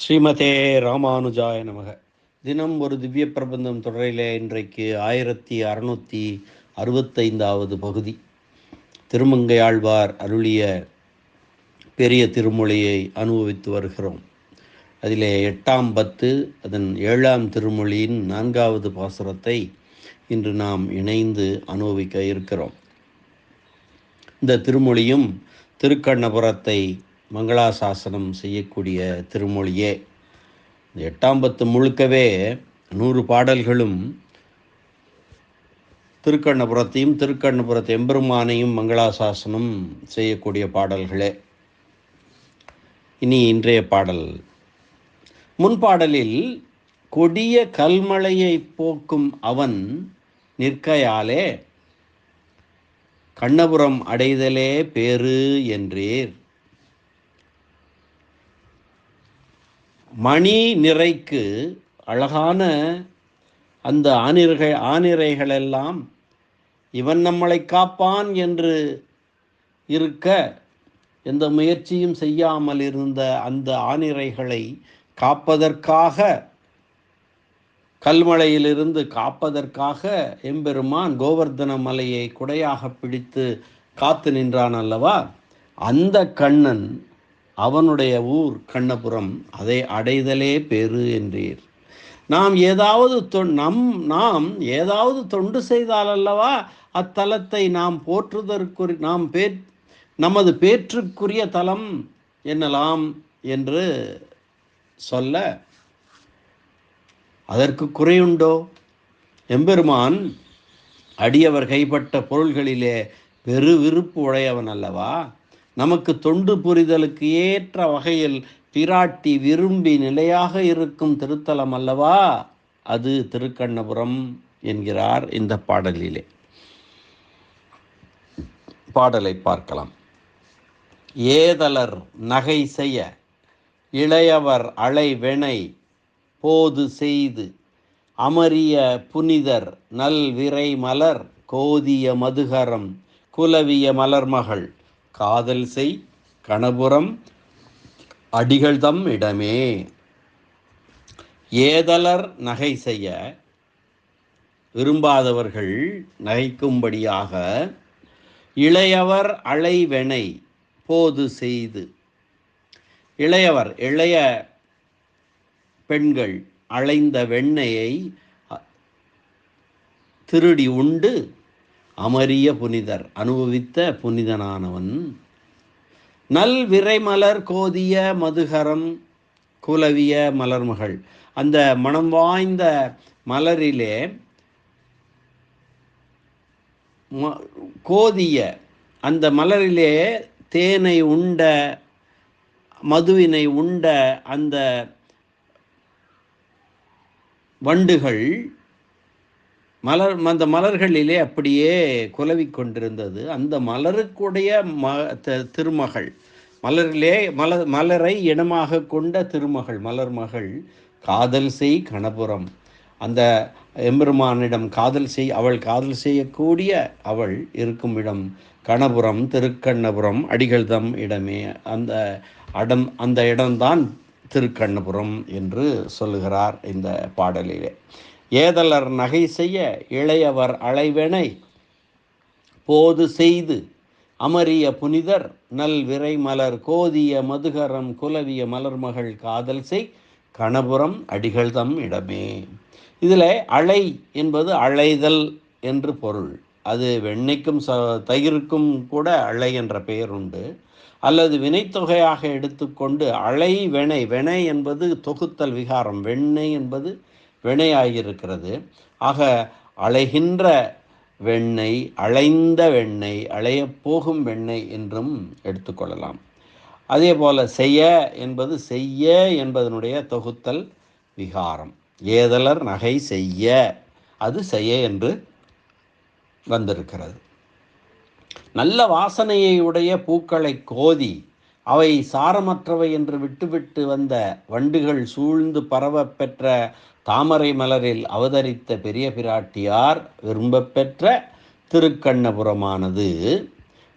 ஸ்ரீமதே ராமானுஜாய நமக. தினம் ஒரு திவ்ய பிரபந்தம் தொடரிலே இன்றைக்கு ஆயிரத்தி அறுநூற்றி அறுபத்தைந்தாவது பகுதி. திருமங்கையாழ்வார் அருளிய பெரிய திருமொழியை அனுபவித்து வருகிறோம். அதிலே எட்டாம் பத்து அதன் ஏழாம் திருமொழியின் நான்காவது பாசுரத்தை இன்று நாம் இணைந்து அனுபவிக்க இருக்கிறோம். இந்த திருமொழியும் திருக்கண்ணபுரத்தை மங்களாசாசனம் செய்யக்கூடிய திருமொழியே. இந்த எட்டாம் பத்து முழுக்கவே நூறு பாடல்களும் திருக்கண்ணபுரத்தையும் திருக்கண்ணபுரத்து எம்பெருமானையும் மங்களாசாசனம் செய்யக்கூடிய பாடல்களே. இனி இன்றைய பாடல். முன்பாடலில் கொடிய கல்மழையை போக்கும் அவன் நிற்கையாலே கண்ணபுரம் அடைதலே பேரு என்றீர். மணி நிறைக்கு அழகான அந்த ஆனிர்கள் ஆனிரைகளெல்லாம் இவன் நம்மளை காப்பான் என்று இருக்க எந்த முயற்சியும் செய்யாமல் இருந்த அந்த ஆனிரைகளை காப்பதற்காக கல்மலையிலிருந்து காப்பதற்காக எம்பெருமான் கோவர்தன மலையை குடையாக பிடித்து காத்து நின்றான் அல்லவா? அந்த கண்ணன் அவனுடைய ஊர் கண்ணபுரம் அதை அடைதலே பெரு என்றீர். நாம் ஏதாவது தொ நம் நாம் ஏதாவது தொண்டு செய்தால் அல்லவா அத்தலத்தை நாம் போற்றுதற்குரி நாம் பே நமது பேற்றுக்குரிய தலம் என்னலாம் என்று சொல்ல அதற்கு குறையுண்டோ? எம்பெருமான் அடியவர் கைப்பட்ட பொருள்களிலே பெரு விருப்பு உடையவன் அல்லவா? நமக்கு தொண்டு புரிதலுக்கு ஏற்ற வகையில் பிராட்டி விரும்பி நிலையாக இருக்கும் திருத்தலம் அல்லவா? அது திருக்கண்ணபுரம் என்கிறார் இந்த பாடலிலே. பாடலை பார்க்கலாம். ஏதலர் நகை செய்ய இளையவர் அலைவெனை போது செய்து அமரிய புனிதர் நல் விரை மலர் கோதிய மதுகரம் குலவிய மலர்மகள் காதல் செய் கணபுரம் அடிகள்தம் இடமே. ஏதலர் நகை செய்ய விரும்பாதவர்கள் நகைக்கும்படியாக இளையவர் அலைவெனை போது செய்து. இளையவர் இளைய பெண்கள் அலைந்த வெண்ணையை திருடி உண்டு அமரிய புனிதர் அனுபவித்த புனிதனானவன். நல் விரைமலர் கோதிய மதுகரம் குலவிய மலர்மகள். அந்த மனம் வாய்ந்த மலரிலே கோதிய அந்த மலரிலே தேனை உண்ட மதுவினை உண்ட அந்த வண்டுகள் மலர் அந்த மலர்களிலே அப்படியே குலவி கொண்டிருந்தது. அந்த மலருக்குடைய ம திருமகள் மலரிலே மலர் மலரை இனமாக கொண்ட திருமகள் மலர் மகள் காதல் செய் கணபுரம். அந்த எம்பெருமானிடம் காதல் செய் அவள் காதல் செய்யக்கூடிய அவள் இருக்கும் இடம் கணபுரம் திருக்கண்ணபுரம் அடிகள்தம் இடமே. அந்த அடம் அந்த இடம்தான் திருக்கண்ணபுரம் என்று சொல்லுகிறார் இந்த பாடலிலே. ஏதலர் நகை செய்ய இளையவர் அலைவெனை போது செய்து அமரிய புனிதர் நல் விரை மலர் கோதிய மதுகரம் குலவிய மலர்மகள் காதல் செய் கணபுரம் அடிகள்தம் இடமே. இதில் அலை என்பது அழைதல் என்று பொருள். அது வெண்ணெய்க்கும் ச தயிருக்கும் கூட அலை என்ற பெயர் உண்டு. அல்லது வினைத்தொகையாக எடுத்துக்கொண்டு அலை வெணை வெணை என்பது தொகுத்தல் விகாரம் வெண்ணெய் என்பது வினையாகியிருக்கிறது. ஆக அலைகின்ற வெண்ணெய் அலைந்த வெண்ணெய் அலையப் போகும் வெண்ணெய் என்றும் எடுத்துக்கொள்ளலாம் அதே போல் செய்ய என்பது செய்ய என்பதனுடைய தொகுத்தல் விகாரம். ஏதலர் நகை செய்ய அது செய்ய என்று வந்திருக்கிறது. நல்ல வாசனையை உடைய பூக்களை கோதி அவை சாரமற்றவை என்று விட்டுவிட்டு வந்த வண்டுகள் சூழ்ந்து பரவ பெற்ற தாமரை மலரில் அவதரித்த பெரிய பிராட்டியார் விரும்பப்பெற்ற திருக்கண்ணபுரமானது.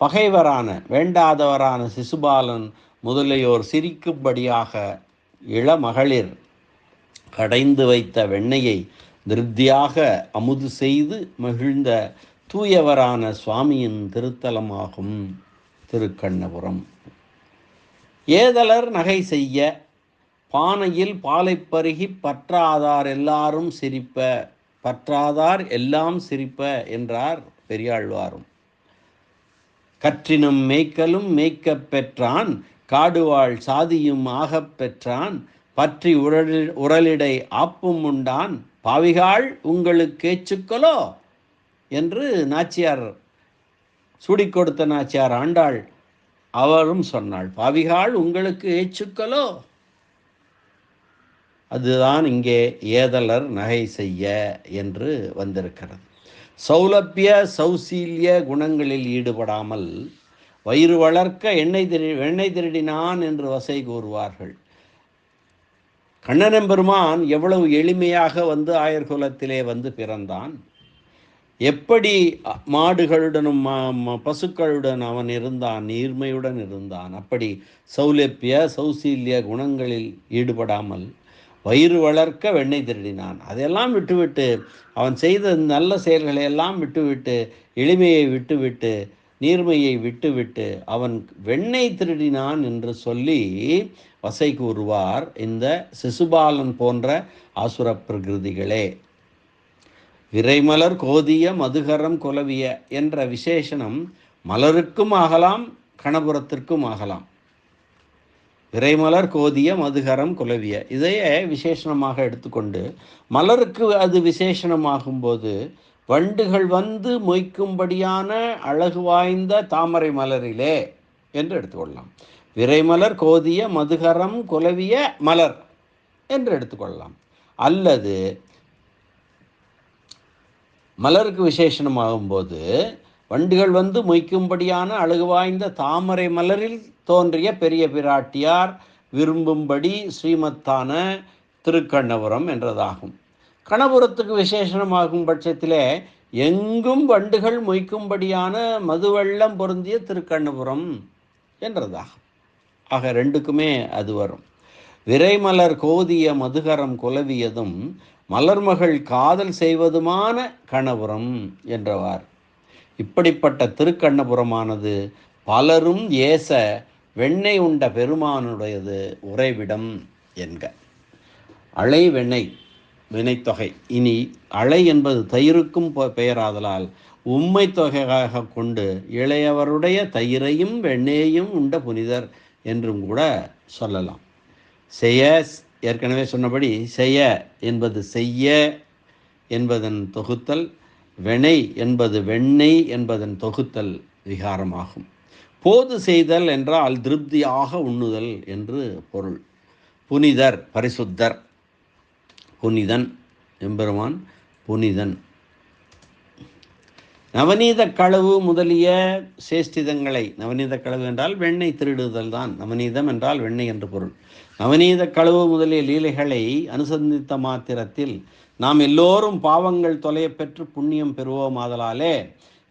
பகைவரான வேண்டாதவரான சிசுபாலன் முதலியோர் சிரிக்கும்படியாக இளமகளிர் கடைந்து வைத்த வெண்ணையை திருப்தியாக அமுது செய்து மகிழ்ந்த தூயவரான சுவாமியின் திருத்தலமாகும் திருக்கண்ணபுரம். ஏதலர் நகை செய்ய பானையில் பாலை பருகி பற்றாதார் எல்லாரும் சிரிப்ப பற்றாதார் எல்லாம் சிரிப்ப என்றார் பெரியாழ்வாரும். கற்றினும் மேய்க்கலும் மேய்க்கப் பெற்றான் காடுவாள் சாதியும் ஆகப் பெற்றான் பற்றி உரலி உரலிடை ஆப்பும் உண்டான் பாவிகாள் உங்களுக்கு ஏச்சுக்கலோ என்று நாச்சியார் சூடிக்கொடுத்த நாச்சியார் ஆண்டாள் அவரும் சொன்னாள் பாவிகாள் உங்களுக்கு ஏச்சுக்கலோ அதுதான் இங்கே ஏதலர் நகை செய்ய என்று வந்திருக்கிறது. சௌலபிய சௌசீல்ய குணங்களில் ஈடுபடாமல் வயிறு வளர்க்க எண்ணெய் திரு எண்ணெய் திருடினான் என்று வசை கூறுவார்கள். கண்ணனம்பெருமான் எவ்வளவு எளிமையாக வந்து ஆயர்குலத்திலே வந்து பிறந்தான். எப்படி மாடுகளுடனும் பசுக்களுடன் அவன் இருந்தான் நீர்மையுடன் இருந்தான் அப்படி சௌலபிய சௌசீல்ய குணங்களில் ஈடுபடாமல் வயிறு வளர்க்க வெண்ணெய் திருடினான். அதையெல்லாம் விட்டுவிட்டு அவன் செய்த நல்ல செயல்களை எல்லாம் விட்டுவிட்டு எளிமையை விட்டுவிட்டு நீர்மையை விட்டுவிட்டு அவன் வெண்ணெய் திருடினான் என்று சொல்லி வசை கூறுவார் இந்த சிசுபாலன் போன்ற அசுர பிரகிருதிகளே. விரைமலர் கோதிய மதுகரம் குலவிய என்ற விசேஷனம் மலருக்கும் ஆகலாம் கணபுரத்திற்கும் ஆகலாம். விரைமலர் கோதிய மதுகரம் குலவிய இதையே விசேஷணமாக எடுத்துக்கொண்டு மலருக்கு அது விசேஷணமாகும்போது வண்டுகள் வந்து மொய்க்கும்படியான அழகு வாய்ந்த தாமரை மலரிலே என்று எடுத்துக்கொள்ளலாம். விரைமலர் கோதிய மதுகரம் குலவிய மலர் என்று எடுத்துக்கொள்ளலாம். அல்லது மலருக்கு விசேஷணமாகும்போது வண்டுகள் வந்து மொய்க்கும்படியான அழகு வாய்ந்த தாமரை மலரில் தோன்றிய பெரிய பிராட்டியார் விரும்பும்படி ஸ்ரீமத்தான திருக்கண்ணபுரம் என்றதாகும். கணபுரத்துக்கு விசேஷணமாகும் பட்சத்திலே எங்கும் வண்டுகள் மொய்க்கும்படியான மதுவெள்ளம் பொருந்திய திருக்கண்ணபுரம் என்றதாகும். ஆக ரெண்டுக்குமே அது வரும். விரைமலர் கோதிய மதுகரம் குலவியதும் மலர்மகள் காதல் செய்வதுமான கணபுரம் என்றவார். இப்படிப்பட்ட திருக்கண்ணபுரமானது பலரும் ஏச வெண்ணெய் உண்ட பெருமானுடையது உறைவிடம் என்க. அலை வெண்ணெய் வினைத்தொகை இனி அலை என்பது தயிருக்கும் பெயராதலால் உம்மை தொகையாக கொண்டு இளையவருடைய தயிரையும் வெண்ணெயையும் உண்ட புனிதர் என்றும் கூட சொல்லலாம். செய்ய ஏற்கனவே சொன்னபடி செய்ய என்பது செய்ய என்பதன் தொகுத்தல் வெணை என்பது வெண்ணெய் என்பதன் தொகுத்தல் விகாரமாகும். போது செய்தல் என்றால் திருப்தியாக உண்ணுதல் என்று பொருள். புனிதர் பரிசுத்தர். புனிதன் எம்பெருமான் புனிதன். நவநீத களவு முதலிய சேஷ்டிதங்களை நவநீத களவு என்றால் வெண்ணெய் திருடுதல் தான். நவநீதம் என்றால் வெண்ணெய் என்று பொருள். நவநீத களவு முதலிய லீலைகளை அனுசந்தித்த மாத்திரத்தில் நாம் எல்லோரும் பாவங்கள் தொலைய பெற்று புண்ணியம் பெறுவோமாதலாலே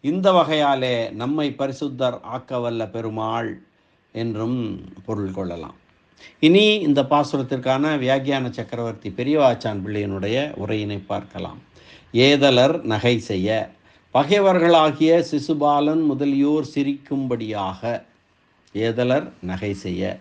இந்த வகையாலே நம்மை பரிசுத்தர் ஆக்கவல்ல பெருமாள் என்றும் பொருள் கொள்ளலாம். இனி இந்த பாசுரத்திற்கான வியாக்கியான சக்கரவர்த்தி பெரியவாச்சான் பிள்ளையனுடைய உரையினை பார்க்கலாம். ஏதலர் நகை செய்ய பகைவர்களாகிய சிசுபாலன் முதலியோர் சிரிக்கும்படியாக ஏதலர் நகை செய்ய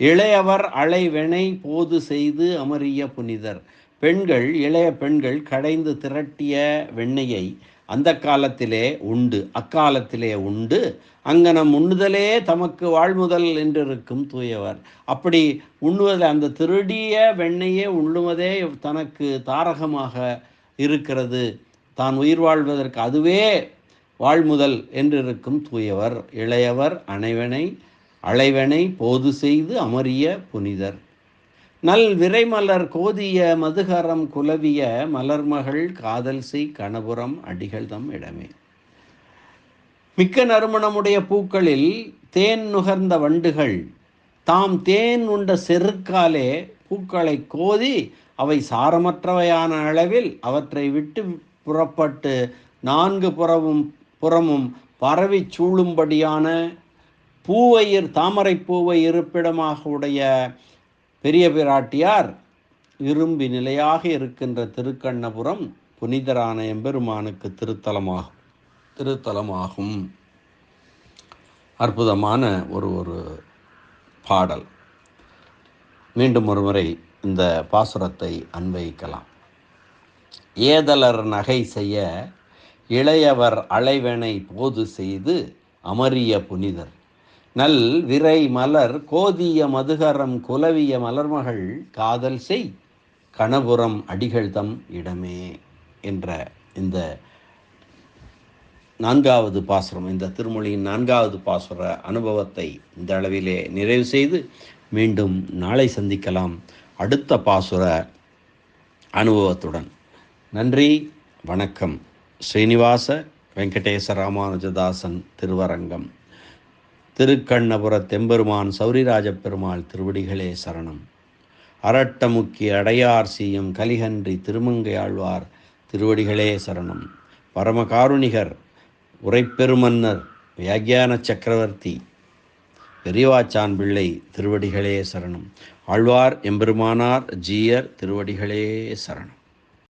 இளையவர் அலைவெனை போது செய்து அமரிய புனிதர். பெண்கள் இளைய பெண்கள் கடைந்து திரட்டிய வெண்ணெயை அந்த காலத்திலே உண்டு அக்காலத்திலே உண்டு. அங்கனம் உண்ணுதலே தமக்கு வாழ்முதல் என்றிருக்கும் தூயவர். அப்படி உண்ணுவதில் அந்த திருடிய வெண்ணையே உண்ணுவதே தனக்கு தாரகமாக இருக்கிறது. தான் உயிர் வாழ்வதற்கு அதுவே வாழ்முதல் என்றிருக்கும் தூயவர் இளையவர் அனைவனை அளைவனை போது செய்து அமரிய புனிதர். நல் விரைமலர் கோதிய மதுகரம் குலவிய மலர்மகள் காதல் செய் கணபுரம் அடிகள் தம் இடமே. மிக்க நறுமணமுடைய பூக்களில் தேன் நுகர்ந்த வண்டுகள் தாம் தேன் உண்ட செருக்காலே பூக்களை கோதி அவை சாரமற்றவையான அளவில் அவற்றை விட்டு புறப்பட்டு நான்கு புறமும் புறமும் பரவி சூழும்படியான பூவையர் தாமரை பூவை இருப்பிடமாக உடைய பெரிய பிராட்டியார் விரும்பி நிலையாக இருக்கின்ற திருக்கண்ணபுரம் புனிதரான எம்பெருமானுக்கு திருத்தலமாகும். திருத்தலமாகும். அற்புதமான ஒரு ஒரு பாடல். மீண்டும் ஒரு முறை இந்த பாசுரத்தை அன்வயிக்கலாம் ஏதலர் நகை செய்ய இளையவர் அலைவனை போது செய்து அமரிய புனிதர். நல் விரை மலர் கோதிய மதுகரம் குலவிய மலர்மகள் காதல் செய் கணபுரம் அடிகள் தம் இடமே என்ற இந்த நான்காவது பாசுரம் இந்த திருமொழியின் நான்காவது பாசுர அனுபவத்தை இந்த அளவிலே நிறைவு செய்து மீண்டும் நாளை சந்திக்கலாம். அடுத்த பாசுர அனுபவத்துடன். நன்றி வணக்கம். ஸ்ரீனிவாச வெங்கடேச ராமானுஜதாசன் திருவரங்கம். திருக்கண்ணபுர தெம்பெருமான் சௌரிராஜ பெருமாள் திருவடிகளே சரணம். அரட்டமுக்கி அடையார் சீயம் கலிகன்றி திருமங்கையாழ்வார் திருவடிகளே சரணம். பரமகாருணிகர் உரைப்பெருமன்னர் வியாக்கியான சக்கரவர்த்தி பெரியவாச்சான் பிள்ளை திருவடிகளே சரணம். ஆழ்வார் எம்பெருமானார் ஜீயர் திருவடிகளே சரணம்.